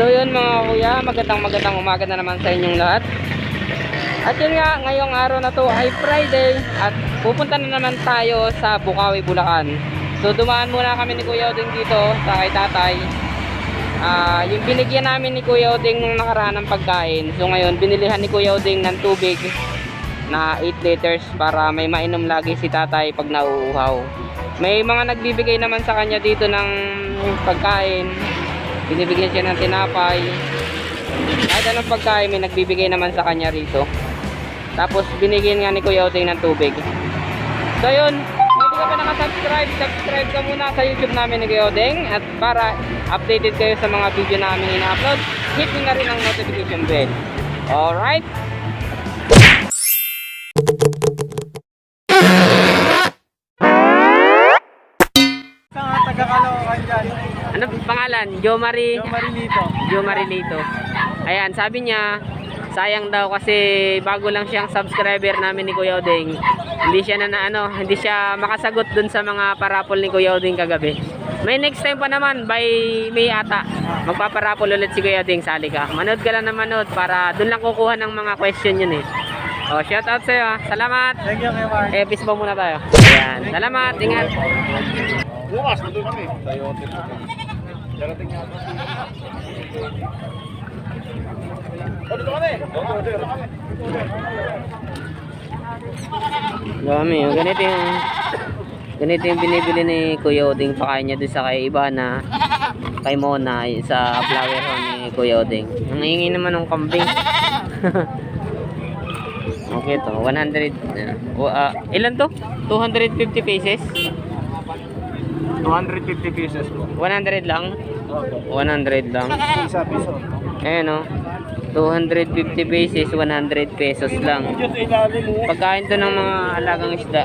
So yun mga kuya, magandang magandang umaga na naman sa inyong lahat. At yun nga, ngayong araw na to ay Friday at pupunta na naman tayo sa Bukawi, Bulacan. So dumaan muna kami ni Kuya Oding dito sa kay tatay. Ah, yung binigyan namin ni Kuya Oding nung nakaraan ng pagkain. So ngayon, binilihan ni Kuya Oding ng tubig na 8 liters para may mainom lagi si tatay pag nauuhaw. May mga nagbibigay naman sa kanya dito ng pagkain. Binibigyan siya ng tinapay. Kahit anong pagkain, may nagbibigay naman sa kanya rito. Tapos binigyan nga ni Kuya Oding ng tubig. So yun, kung hindi ka pa nakasubscribe, subscribe ka muna sa YouTube namin ni Kuya Oding. At para updated kayo sa mga video namin ina-upload, hit nyo na rin ang notification bell. Alright? Sa taga-Caloocan Ano pangalan? Jo Marie? yung Marilito. Jo Marilito. Ayan, sabi niya, sayang daw kasi bago lang siyang subscriber namin ni Kuya Oding. Hindi siya na, na ano, hindi siya makasagot dun sa mga parapol ni Kuya Oding kagabi. May next time pa naman by May ata. Magpaparapol ulit si Kuya Oding, sali ka. Manood ka lang na manood para dun lang kukuha ng mga question yun eh. Oh, shout out sa'yo ah. Salamat. Thank you Mark. Eh, peace bomb muna tayo. Ayan. Salamat. Ingat. Bukas, nandun kami. Tayo, Darating nga. O, dito kami. Dito kami. Dami, oh. ganito yung ganito yung binibili ni Kuya Oding pakain niya doon sa kay iba na kay Mona sa flower home ni Kuya Oding. Ang hingi naman ng kambing. okay to, 100 uh, uh, ilan to? 250 pesos? 250 pieces po. 100 lang? 100 lang. Isa piso. Ayan o. 250 pesos, 100 pesos lang. Pagkain to ng mga alagang isda.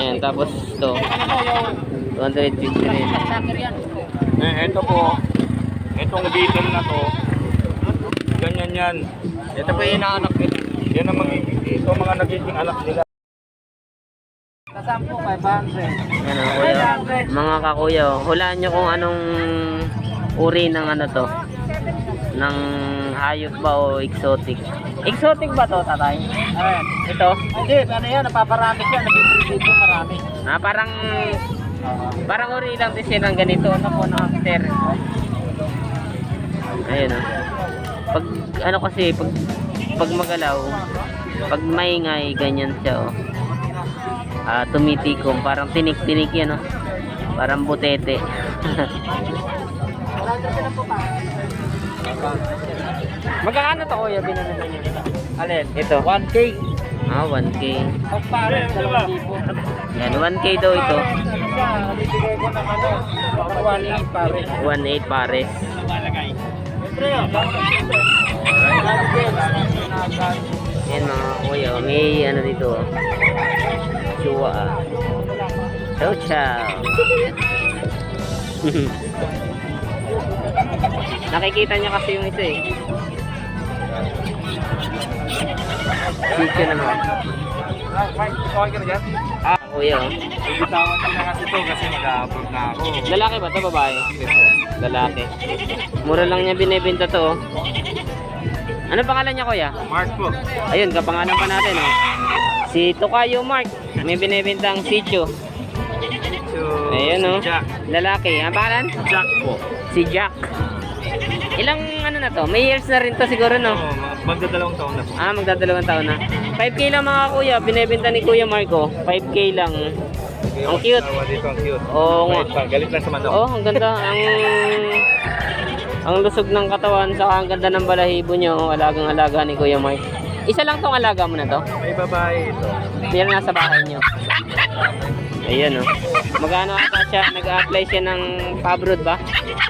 Ayan, tapos to. 250 rin. Eh, ito po. Itong beetle na to. Ganyan yan. Ito po yung inaanak nila. Yan ang magiging, ito mga nagiging anak nila. Kasampo, 500. Ayan o, kuya. Mga kakuya, oh, hulaan nyo kung anong uri ng ano to. Ng hayop ba o exotic. Exotic ba to, tatay? Ayan. Ito? Hindi, ano yan, napaparami siya, nabibili dito marami. Ah, parang parang uri lang din siya ng ganito. Ano po, ng hamster. Ayun oh. Pag ano kasi pag pag magalaw, pag maingay ganyan siya oh. Ah, tumitikom, parang tinik-tinik yan oh. Parang butete. Magkano to kuya niyo dito? Alin? Ito. 1K. Ah, 1K. Pag pare, 2,000. Yan, 1K daw ito. Siya, nabibigay ko ng ano, 1.8 pare. 1.8 pares. Yan mga kuya, may ano dito. oh. Chua. Chow chow. Nakikita niya kasi yung isa eh. Sityo naman. Okay ka na dyan? Ah, kuya. oh. Ibitawan ko na kasi to kasi mag-a-upload na ako. Lalaki ba to babae? Lalaki. Mura lang niya binibenta to. Ano pangalan niya kuya? Mark po. Ayun, kapangalan pa natin oh. Si Tokayo Mark. May binibintang sityo. So, Ayun oh. si Jack. Lalaki. Ang pangalan? Jack po. Si Jack. Ilang ano na to? May years na rin to siguro no? Oo, magdadalawang taon na po. Ah, magdadalawang taon na. 5K lang mga kuya. Binibenta ni Kuya Marco. 5K lang. Ang cute. Dito, ang cute. Oo nga. Galit lang sa manok. Oh, ang ganda. Ang ang lusog ng katawan saka ang ganda ng balahibo niyo. Alagang alaga ni Kuya Mark. Isa lang tong alaga mo na to? May babae ito. Meron nasa bahay niyo. Ayan oh. Magano ata siya? Nag-apply siya ng pabrod ba?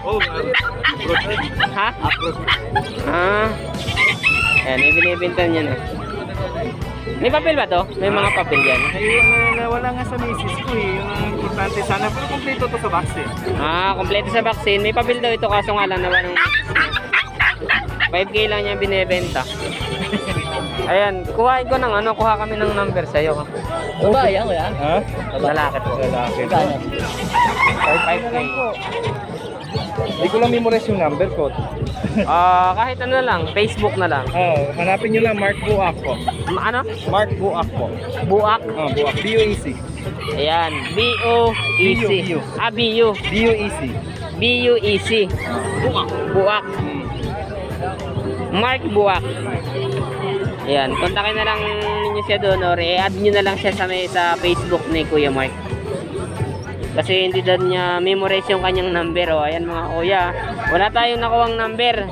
Oh, abroad. Ha? Abroad. Ah. Ayan, may binibintan niya na. May papel ba to? May mga papel yan. Ay, wala, wala nga sa misis ko eh. Yung importante sana. Pero kompleto to sa vaccine. Ah, kompleto sa vaccine. May papel daw ito kaso nga lang naman ng 5K lang niya binebenta. Ayan, kuhain ko ng ano, kuha kami ng number sa'yo. Babae yan, kuya? Ha? Lalaki po. Lalaki. Kano? 5K. Hindi ko lang memorize yung number ko. Ah, kahit ano lang, Facebook na lang. Oh, hanapin nyo lang Mark Buak po. Ma- ano? Mark Buak po. Buak. Oh, Buak. B-U-E-C. Ayan, B-O-E-C. B-U. Ah, B-U. B-U-E-C. B-U-E-C. Buak. Buak. Hmm. Mark Buak. Ayan, kontakin na lang ninyo siya doon or i-add nyo na lang siya sa, may, sa Facebook ni Kuya Mark. Kasi hindi doon niya memorize yung kanyang number. O, ayan mga kuya. Wala tayong nakuwang number.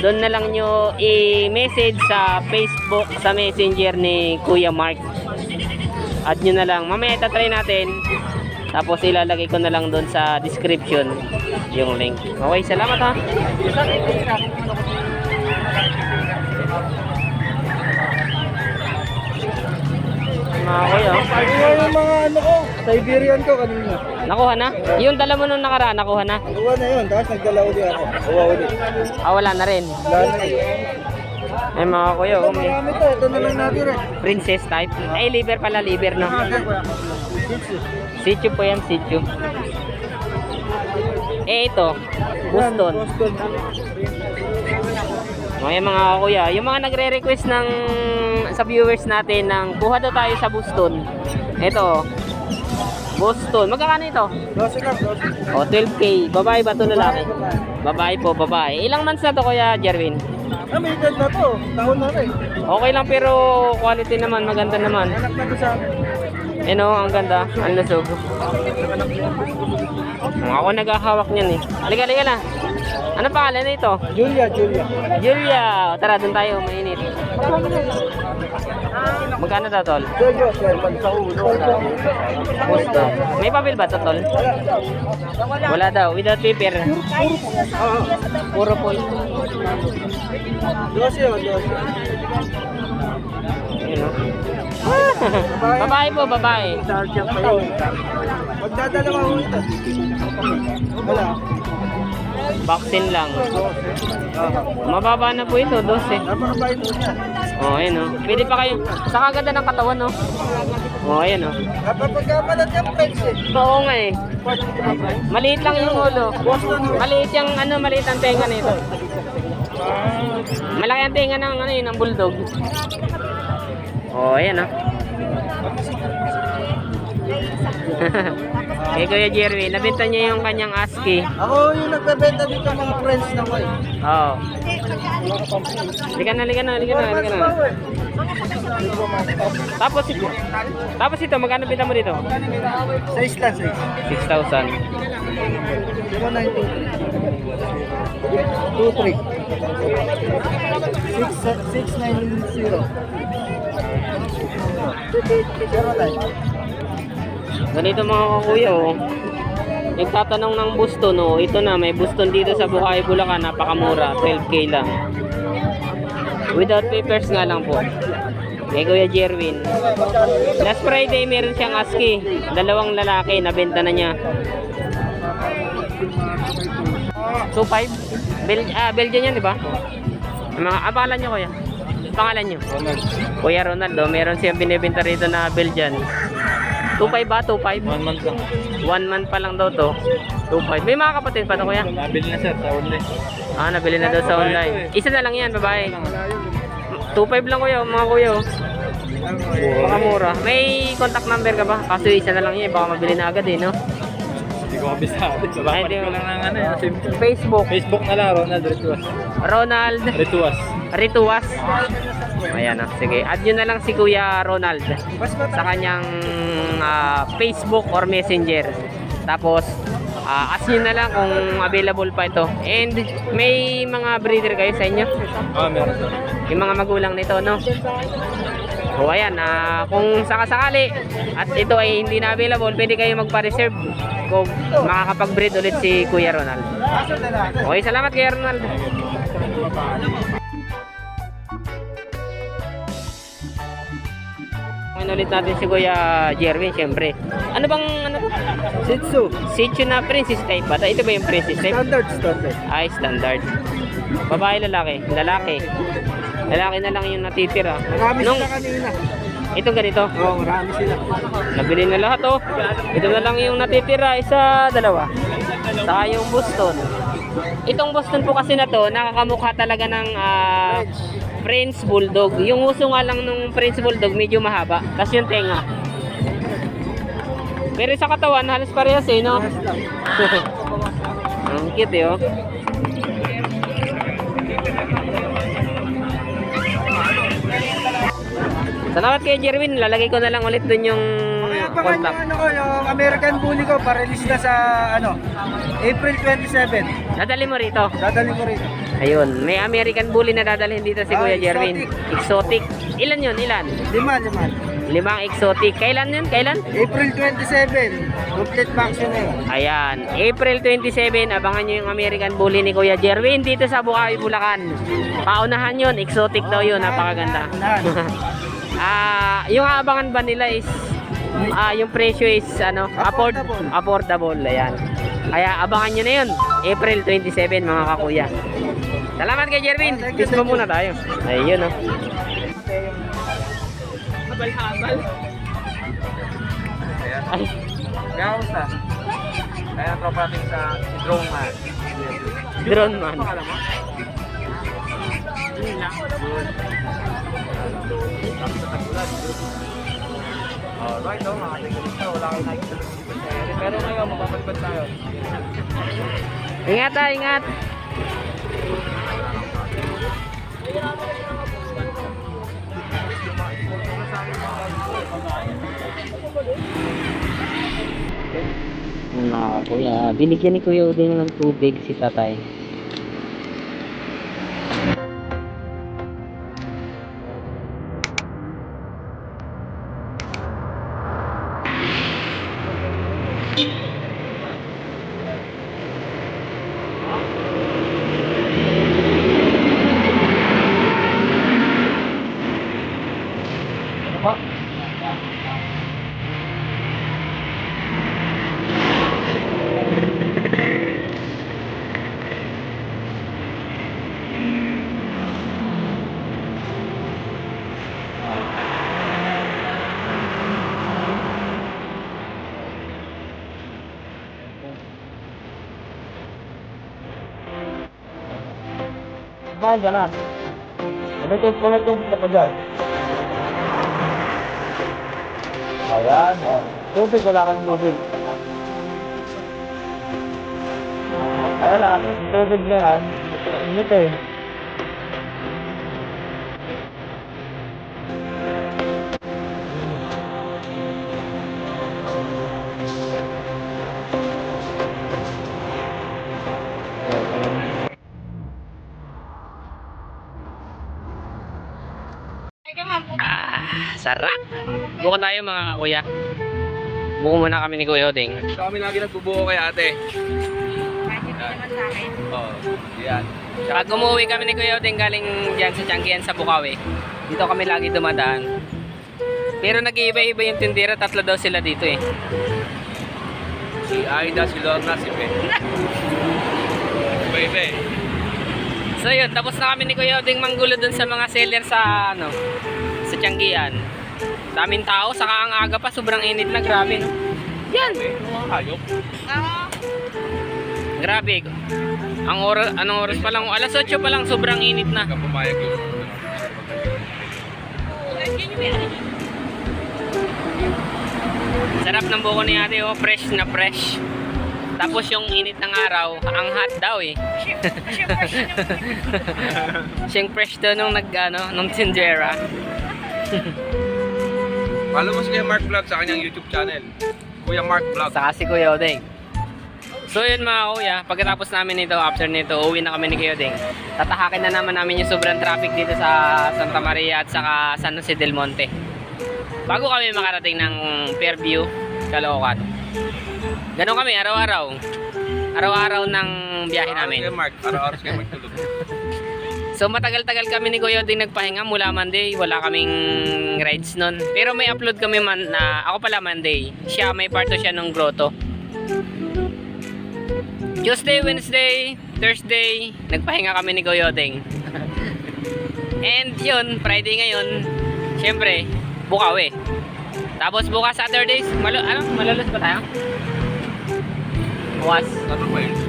Doon na lang nyo i-message sa Facebook, sa messenger ni Kuya Mark. Add nyo na lang. Mamaya itatry natin. Tapos ilalagay ko na lang doon sa description yung link. Okay, salamat ha. Mga kuya. Ano yung mga ano ko? Siberian ko kanina. Nakuha na? Yung dala mo nung nakaraan, nakuha na? Kuha na yun, tapos nagdala ulit ako. Kuha ulit. Ah, wala na rin. Lalo na Ay mga kuya, Ito oh, may marami to, ito na lang natin eh. princess type. Ay, liver pala, liver no. Sityo po yan, sityo. Eh, ito. Boston. Boston. Mga mga kuya, yung mga nagre-request ng sa viewers natin ng kuha daw tayo sa Boston. Ito. Boston. Magkakano ito? 12 lang, 12. O, 12K. Babae ba ito lalaki? Babae po, babae. Ilang months na to kuya, Jerwin? Ah, may edad na to. Taon na rin. Okay lang pero quality naman, maganda naman. Anak na to sa akin. Eh no, ang ganda, ang lusog. Ako naghahawak niyan eh. Halika, halika na. Ano pangalan na ito? Julia, Julia. Julia! Tara, doon tayo, mainit. Magkano daw, tol? Jojo, 12 sa ulo. Gusto. May papel ba to, tol? Wala daw, without paper. Puro po. 12 yun, 12. Ayun, oh. Babae po, babae. Magdadalawa ko ito. Wala. Vaccine lang. Ah, Mababa na po ito, 12. napakabait mo niya. Oh, ayun oh. Pwede pa kayo. Sa kaganda ng katawan, no? Oh, oh. Napapagkapalan niya po pets eh. Oo nga eh. Maliit lang yung ulo. Maliit yung ano, maliit ang tenga nito. Malaki ang tenga ng ano yun, ng bulldog. Oh, ayan oh. Kay Kuya Jerry, nabenta niya yung kanyang ASCII. Ako yung nagbebenta dito mga friends na ko eh. Oo. Halika na, halika na, halika na, halika na. Tapos, tapos ito, magkano benta mo dito? Sa isla, sa isla. 6,000. 0923. 6690. Ganito mga kuya oh. Nagtatanong ng Buston oh. Ito na, may Buston dito sa Buhay, Bulacan. Napakamura, 12k lang. Without papers nga lang po. Kay Kuya Jerwin. Last Friday meron siyang ASCII. Dalawang lalaki, nabenta na niya. 2.5? Bel ah, Belgian yan, di ba? Mga abalan niyo kuya. Pangalan niyo? Kuya Ronaldo, meron siyang binibenta rito na Belgian. 2.5 ba? 2.5? One month lang. One month pa lang daw to. 2.5. May mga kapatid pa to kuya? Nabili na sir, sa online. Ah, nabili na daw sa online. Isa na lang yan, babae. 2.5 lang kuya, mga kuya. oh. Baka mura. May contact number ka ba? Kaso isa na lang yan, baka mabili na agad eh, no? Hindi ko kabisado. Babalik ko lang ng ano sim. Facebook, Facebook na lang, Ronald Rituas. Ronald Rituas. Rituas. Ayan na, sige. Add nyo na lang si Kuya Ronald sa kanyang ah, Facebook or Messenger. Tapos, ah, ask nyo na lang kung available pa ito. And may mga breeder kayo sa inyo? Ah, meron. Yung mga magulang nito, no? So, ayan, ah, kung sakasakali at ito ay hindi na available, pwede kayo magpa-reserve kung makakapag-breed ulit si Kuya Ronald. Okay, salamat Kuya Ronald. Ngayon ulit natin si Kuya Jerwin, syempre. Ano bang, ano to? Shih Tzu. Na princess type ba? Ito ba yung princess type? Standard, standard. Ay, standard. Babae, lalaki. Lalaki. Lalaki na lang yung natitira. Marami Nung, sila kanina. itong ganito. Oo, marami sila. Nabili na lahat oh. Ito na lang yung natitira, isa, dalawa. Saka yung Boston. Itong Boston po kasi na to, nakakamukha talaga ng French Bulldog. Yung uso nga lang nung French Bulldog, medyo mahaba. Kasi yung tenga. Pero sa katawan, halos parehas eh, no? Ang cute eh, oh. Salamat kay Jerwin. Lalagay ko na lang ulit dun yung Pa contact. ano ko, yung American Bully ko, pa-release na sa, ano, April 27. Dadali mo rito. Dadalhin ko rin. Ayun, may American Bully na dadalhin dito si Ah, Kuya Jerwin. Exotic. Ilan yun? Ilan? Lima, lima. Limang exotic. Kailan yun? Kailan? April 27. Complete na yun. Ayan, April 27, abangan nyo yung American Bully ni Kuya Jerwin dito sa Bukawi, Bulacan. Paunahan yun, exotic daw yun, napakaganda. Unahan. Ah, yung aabangan ba nila is ah, yung presyo is ano, afford, Affordable. affordable, ayan. Kaya abangan nyo na yun, April 27 mga kakuya. Salamat kay Jerwin. Oh, you, Peace mo muna tayo. Ayun oh. Habal-habal. Ay, Kamusta? Kaya tropa natin sa drone man. drone man. Alright, oh, mga tingin wala kayo nakikita sa area. Pero ngayon, mapapadpad tayo. Ingat ah, ingat. Mga kuya, binigyan ni Kuya Udin ng tubig si tatay. Na? Ano ito, ano ito, ano dyan? Ayan, oh. Tubig, wala kang tubig. Ayan lang, tubig na yan. Init eh. Sarap. Buko tayo mga kuya. Buko muna kami ni Kuya Uding. So kami lagi nagbubuo kay ate. Oo, yan. Pag umuwi kami ni Kuya Uding galing dyan sa Tianggian sa Bukawi, dito kami lagi dumadaan. Pero nag-iiba-iba yung tindera, tatlo daw sila dito eh. Si Aida, si Lorna, si Ben. Iba-iba eh. So yun, tapos na kami ni Kuya Uding manggulo dun sa mga seller sa ano, sa Tianggian. Daming tao, saka ang aga pa, sobrang init na, grabe no. Yan, hayop. grabe. Ang oras, anong oras pa lang, alas 8 pa lang, sobrang init na. Pumayag yung... Sarap ng buko ni ate, oh, fresh na fresh. Tapos yung init ng araw, ang hot daw eh. Siyang fresh daw nung nag, ano, nung tindera. Follow mo si Kuya Mark Vlog sa kanyang YouTube channel. Kuya Mark Vlog. Saka si Kuya Odeng. So yun mga kuya, pagkatapos namin nito, after nito, uwi na kami ni Kuya Odeng. Tatahakin na naman namin yung sobrang traffic dito sa Santa Maria at saka San Jose del Monte. Bago kami makarating ng Fairview, Caloocan. Ganon kami, araw-araw. Araw-araw ng biyahe namin. Kuya Mark, araw-araw kayo magtulog. So matagal-tagal kami ni Kuya Oding nagpahinga mula Monday, wala kaming rides nun. Pero may upload kami man na ako pala Monday. Siya may parto siya ng grotto. Tuesday, Wednesday, Thursday, nagpahinga kami ni Kuya. And yun, Friday ngayon, syempre, Bukawi. Tapos bukas Saturdays, malo, ano, malulus ba tayo? Bukas. Ano ba yun?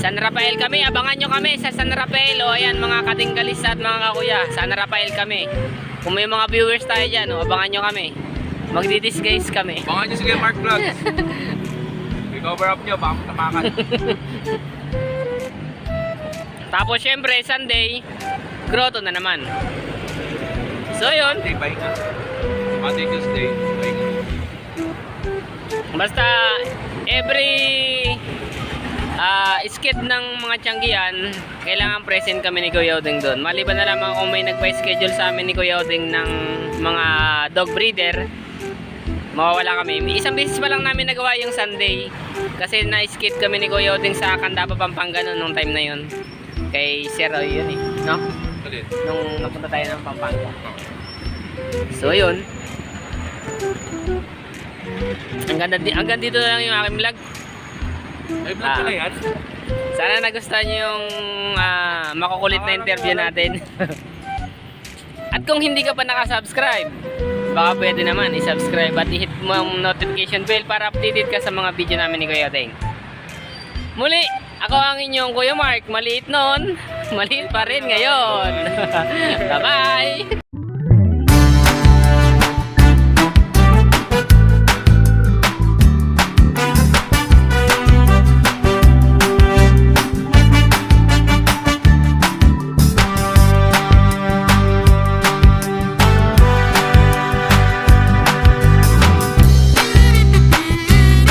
San Rafael kami, abangan nyo kami sa San Rafael. O ayan, mga katinggalis at mga kakuya, San Rafael kami. Kung may mga viewers tayo dyan, o, abangan nyo kami. Magdi-disguise kami. Baka nyo sige Mark Vlogs. I-cover up nyo, baka tamakan. Tapos syempre, Sunday, grotto na naman. So yun, Monday, pahinga. Monday, Tuesday, pahinga. basta every ah skid ng mga tiyanggian, kailangan present kami ni Kuya Oding doon. Maliban na lamang kung may nagpa-schedule sa amin ni Kuya Oding ng mga dog breeder, mawawala kami. Isang beses pa lang namin nagawa yung Sunday kasi na-skid kami ni Kuya Oding sa Candapa, Pampanga noon nung time na yun. Kay Sir Roy yun eh, no? Ulit. Nung napunta tayo ng Pampanga. So yun. Hanggang, di- hanggang dito na lang yung aking vlog. Ay, vlog pala yan. Sana nagustuhan nyo yung ah, makukulit na interview natin. at kung hindi ka pa nakasubscribe, baka pwede naman i-subscribe at i-hit mo ang notification bell para updated ka sa mga video namin ni Kuya Deng. Muli, ako ang inyong Kuya Mark. Maliit noon, maliit pa rin ngayon. Bye-bye!